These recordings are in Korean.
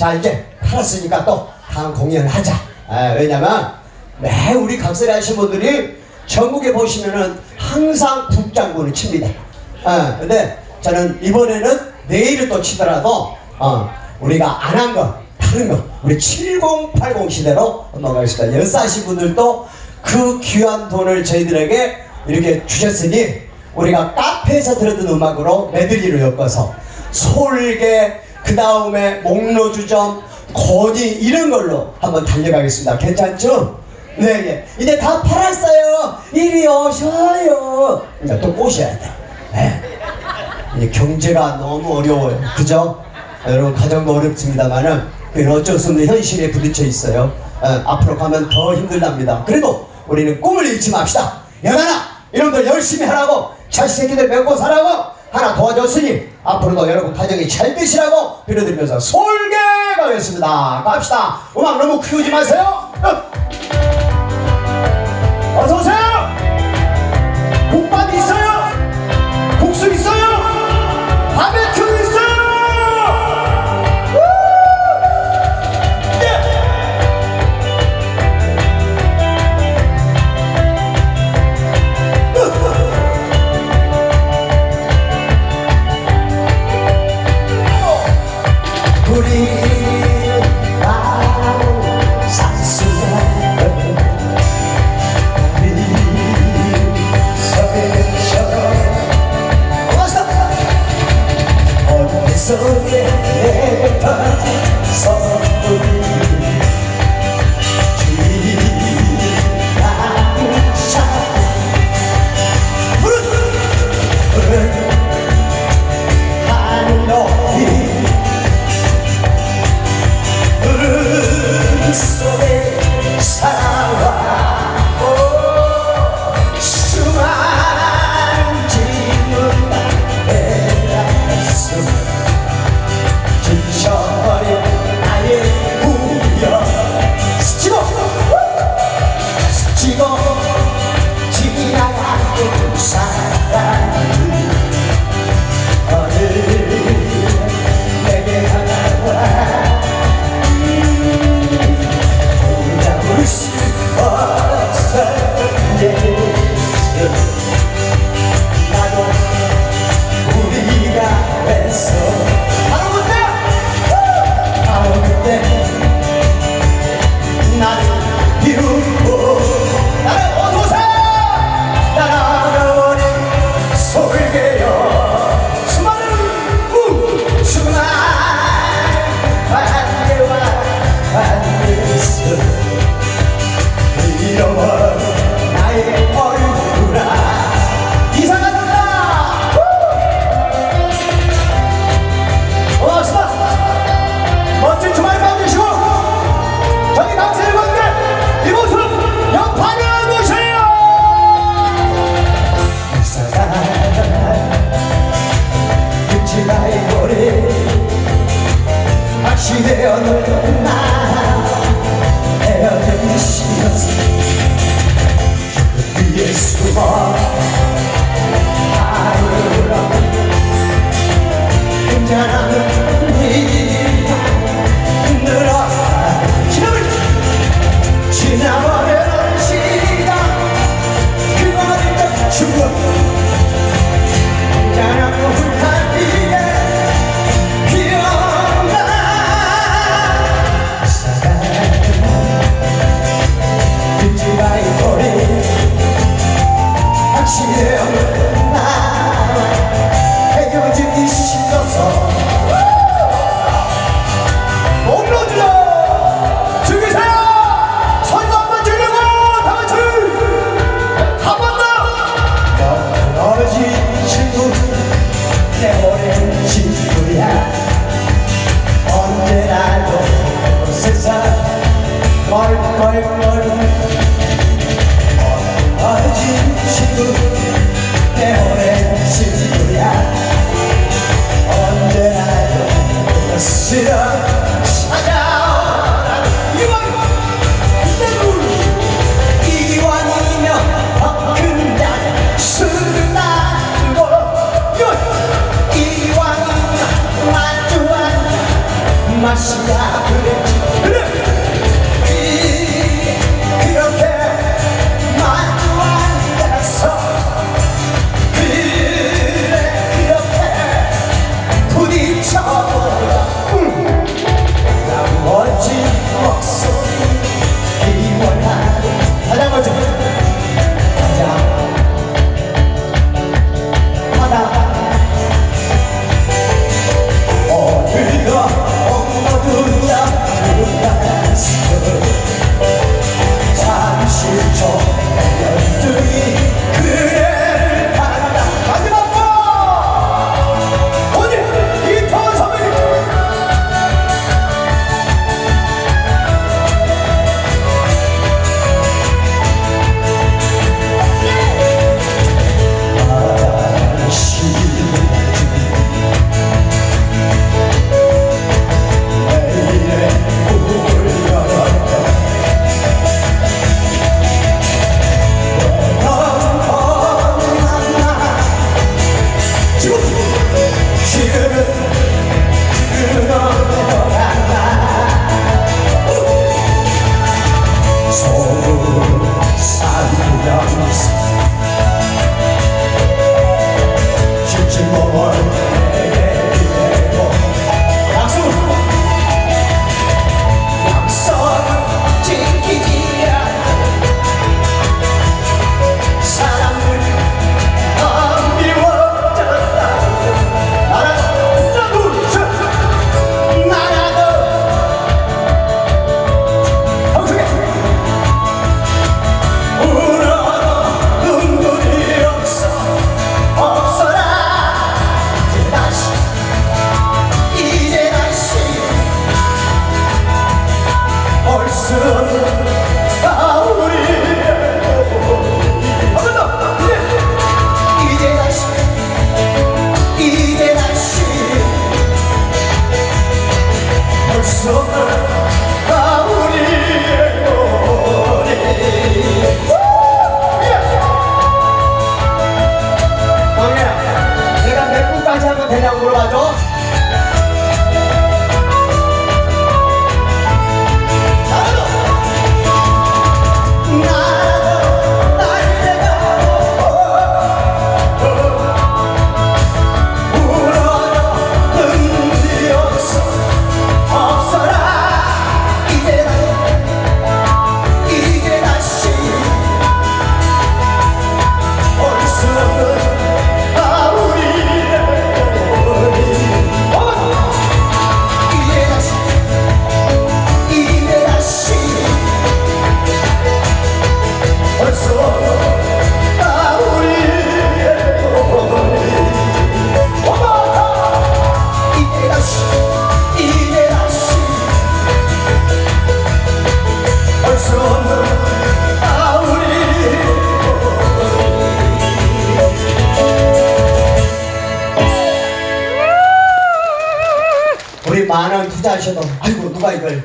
자 이제 팔았으니까 또 다음 공연을 하자. 아, 왜냐면 매 우리 각설이 하신 분들이 전국에 보시면은 항상 북장구를 칩니다. 아, 근데 저는 이번에는 내일을 또 치더라도 어, 우리가 안 한 거 다른 거 우리 7080 시대로 넘어가겠습니다. 열사시 분들도 그 귀한 돈을 저희들에게 이렇게 주셨으니 우리가 카페에서 들었던 음악으로 메들리로 엮어서 솔개 그 다음에 목로주점 고니 이런 걸로 한번 달려가겠습니다 괜찮죠? 네, 예. 이제 다 팔았어요. 이리 오셔요. 그러니까 또 꼬셔야 돼. 네. 이 경제가 너무 어려워요. 그죠? 여러분 가정도 어렵습니다만은 그 어쩔 수 없는 현실에 부딪혀 있어요. 어, 앞으로 가면 더 힘들답니다. 그래도 우리는 꿈을 잃지 맙시다. 연하나 이놈들 열심히 하라고 자식새끼들 맺고 살라고 하나 도와줬으니 앞으로도 여러분 가정이 잘 되시라고 빌어드리면서 솔개 가겠습니다. 갑시다. 음악 너무 키우지 마세요. 어. 어서 오세요. 하셔도 아이고 누가 이걸?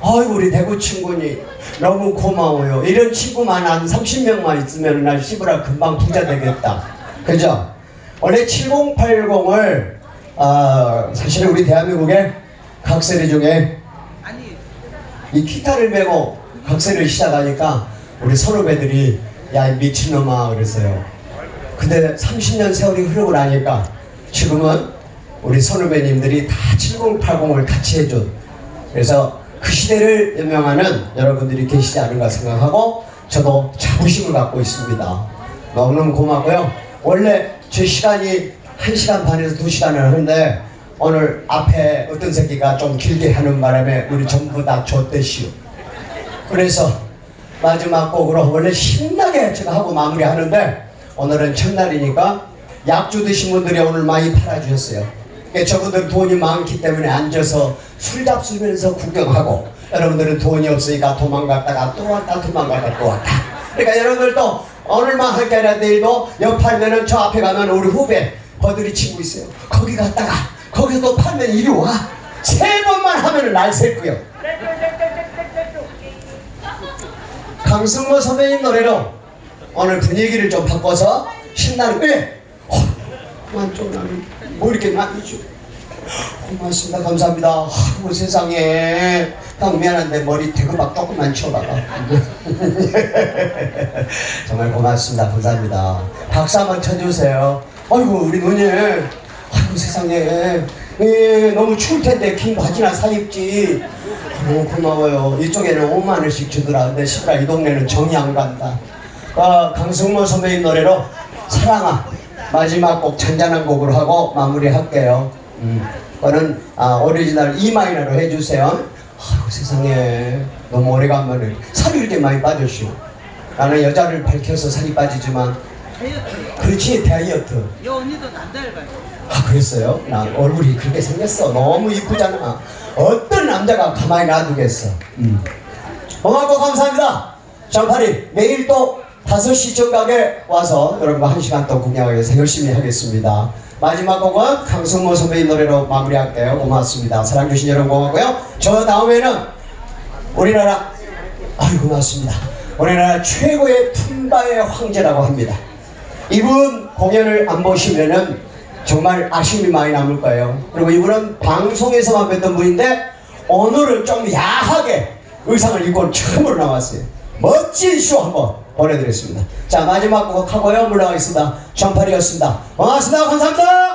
아이고 우리 대구 친구니. 너무 고마워요. 이런 친구만 한 30명만 있으면 날 씨부라 금방 부자 되겠다. 그죠? 원래 7080을 아 사실 우리 대한민국의 각세리 중에 이 기타를 메고 각세를 시작하니까 우리 선후배들이 야이 미친놈아 그랬어요. 근데 30년 세월이 흐르고 나니까 지금은 우리 선후배님들이 다 7080을 같이 해준 그래서 그 시대를 연명하는 여러분들이 계시지 않은가 생각하고 저도 자부심을 갖고 있습니다. 너무너무 고맙고요. 원래 제 시간이 1시간 반에서 2시간을 하는데 오늘 앞에 어떤 새끼가 좀 길게 하는 바람에 우리 전부 다 줬대시오 그래서 마지막 곡으로 원래 신나게 제가 하고 마무리하는데 오늘은 첫날이니까 약주 드신 분들이 오늘 많이 팔아주셨어요. 그러니까 저분들 돈이 많기 때문에 앉아서 술 잡수면서 구경하고 여러분들은 돈이 없으니까 도망갔다가 또 왔다 도망갔다 또 왔다. 그러니까 여러분들도 오늘만 할 게 아니라 내일도 옆 팔면은 저 앞에 가면 우리 후배 버들이 친구 있어요. 거기 갔다가 거기서 또 팔면 이리 와. 세 번만 하면은 날샐 거요. 강승모 선배님 노래로 오늘 분위기를 좀 바꿔서 신나는 왜? 어, 그만 좀 나는 뭐 이렇게 줘. 고맙습니다. 감사합니다. 아이고 세상에. 형 미안한데 머리 대금막 조금만 치워봐라. 정말 고맙습니다. 감사합니다. 박수 한번 쳐주세요. 아이고 우리 누님. 아이고 세상에. 예, 너무 추울 텐데 긴 바지나 사입지. 너무 고마워요. 이쪽에는 5만 원씩 주더라. 근데 시라 이 동네는 정이 안 간다. 아, 강승모 선배님 노래로 사랑아 마지막 곡 잔잔한 곡으로 하고 마무리할게요. 음, 그거는 아, 오리지널 E 마이너로 해주세요. 아유 세상에 너무 오래간만에 살이 이렇게 많이 빠졌슈. 나는 여자를 밝혀서 살이 빠지지만 다이어트. 그렇지 다이어트. 이 언니도 남자를 아 그랬어요? 나 얼굴이 그렇게 생겼어. 너무 이쁘잖아. 어떤 남자가 가만히 놔두겠어. 음. 고맙고 감사합니다. 장파리 내일 또 5시 정각에 와서 여러분과 한 시간 또 구경하기 위해서 열심히 하겠습니다. 마지막 곡은 강승모 선배님 노래로 마무리할게요. 고맙습니다. 사랑해주신 여러분 고맙고요. 저 다음에는 우리나라 아유 고맙습니다. 우리나라 최고의 품바의 황제라고 합니다. 이분 공연을 안 보시면은 정말 아쉬움이 많이 남을 거예요. 그리고 이분은 방송에서만 뵀던 분인데 오늘은 좀 야하게 의상을 입고 처음으로 나왔어요. 멋진 쇼 한번 보내드렸습니다. 자 마지막 곡 하고요 물러가겠습니다. 전팔이었습니다. 고맙습니다. 감사합니다.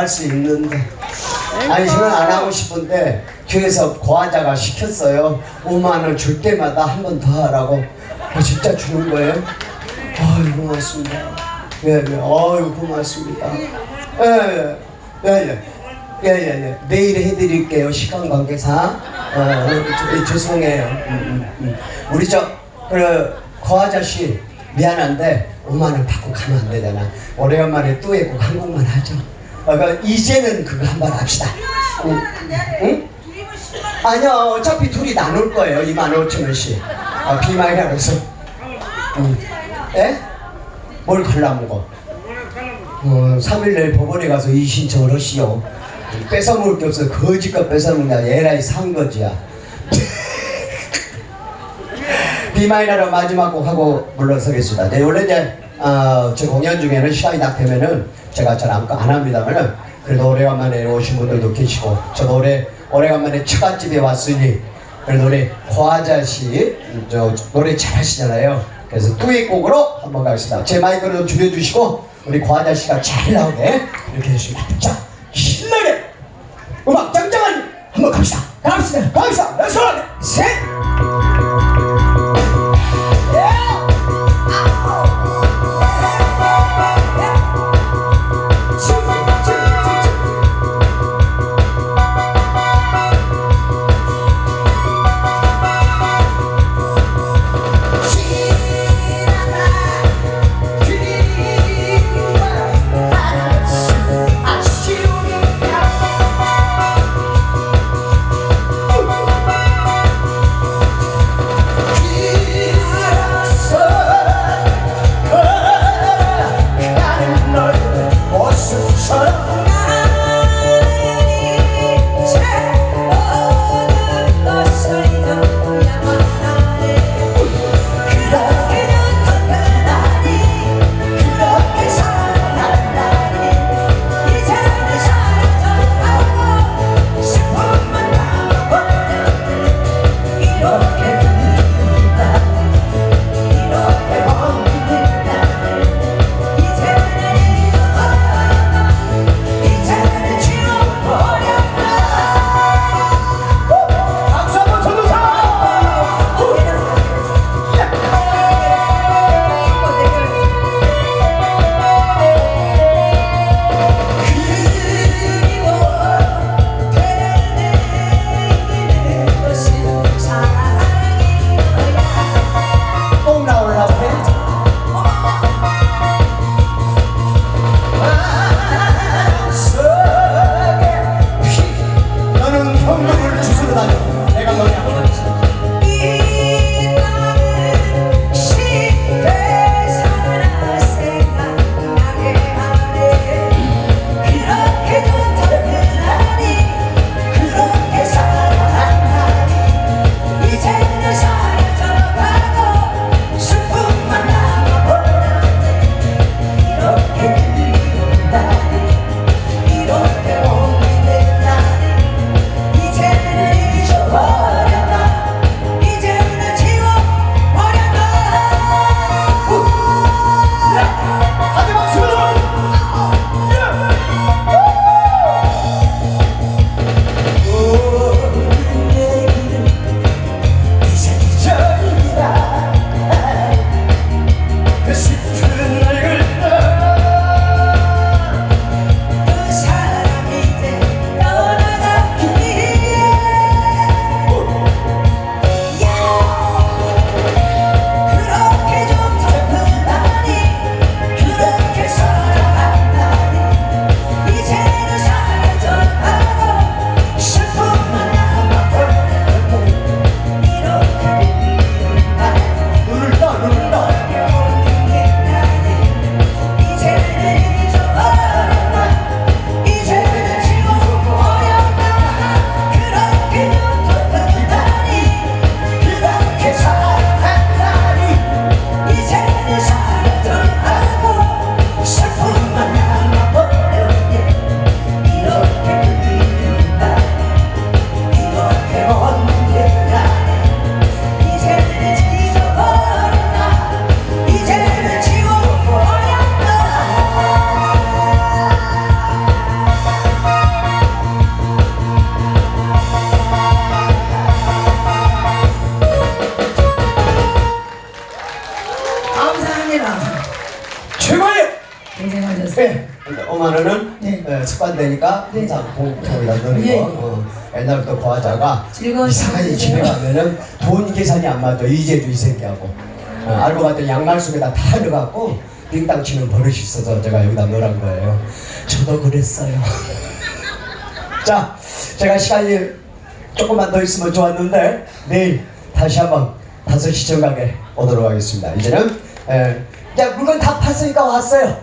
할 수 있는데. 저는 안 하고 싶은데 뒤에서 고하자가 시켰어요. 5만 원 줄 때마다 한 번 더 하라고. 아, 진짜 주는 거예요? 아유 고맙습니다. 예예. 아유 고맙습니다. 예예예예. 예, 예, 예. 내일 해드릴게요 시간 관계상. 어, 어, 저- 죄송해요. 음, 음, 음. 우리 저 그 고아저씨 미안한데 5만 원 받고 가면 안 되잖아. 오래간만에 뚜에곡 한 곡만 하죠 어, 그 이제는 그거 한번 합시다 응? 응? 아니요 어차피 둘이 나눌 거예요 2만 5천 원씩 아, 비마이라서 응. 에? 뭘 갈라먹어 어, 3일 내일 법원에 가서 이 신청을 하시오 뺏어먹을 게 없어 거지껏 뺏어먹냐 에라이 산 거지야 비마이너로 마지막 곡 하고 물러서겠습니다. 네, 원래 이제 어, 제 공연 중에는 시간이 딱 되면은 제가 잘안 안 합니다만은 그래도 오래간만에 오신 분들도 계시고 저도 오래 오래간만에 처갓집에 왔으니 그래도 우리 고아자 씨, 저 노래 잘하시잖아요. 그래서 뚜엣곡으로 한번 가겠습니다. 제 마이크를 좀 줄여주시고 우리 고아자 씨가 잘 나오게 이렇게 해주십니다. 자, 신나게 음악 짱짱한 한번 갑시다. 갑시다. 갑시다. 렛츠 셋. 네. 에, 습관되니까 항상 공통이다 넣는 예. 거. 어, 옛날부터 그 과자가 즐거운 이상하게 집에 가면은 돈 계산이 안 맞아 이제도 이 새끼하고 어, 알고 봤더니 양말 속에다 다 넣어갖고 빙땅 치는 버릇이 있어서 제가 여기다 넣으란 거예요. 저도 그랬어요. 자, 제가 시간이 조금만 더 있으면 좋았는데 내일 다시 한번 다섯 시 정각에 오도록 하겠습니다. 이제는 에, 자 물건 다 팠으니까 왔어요.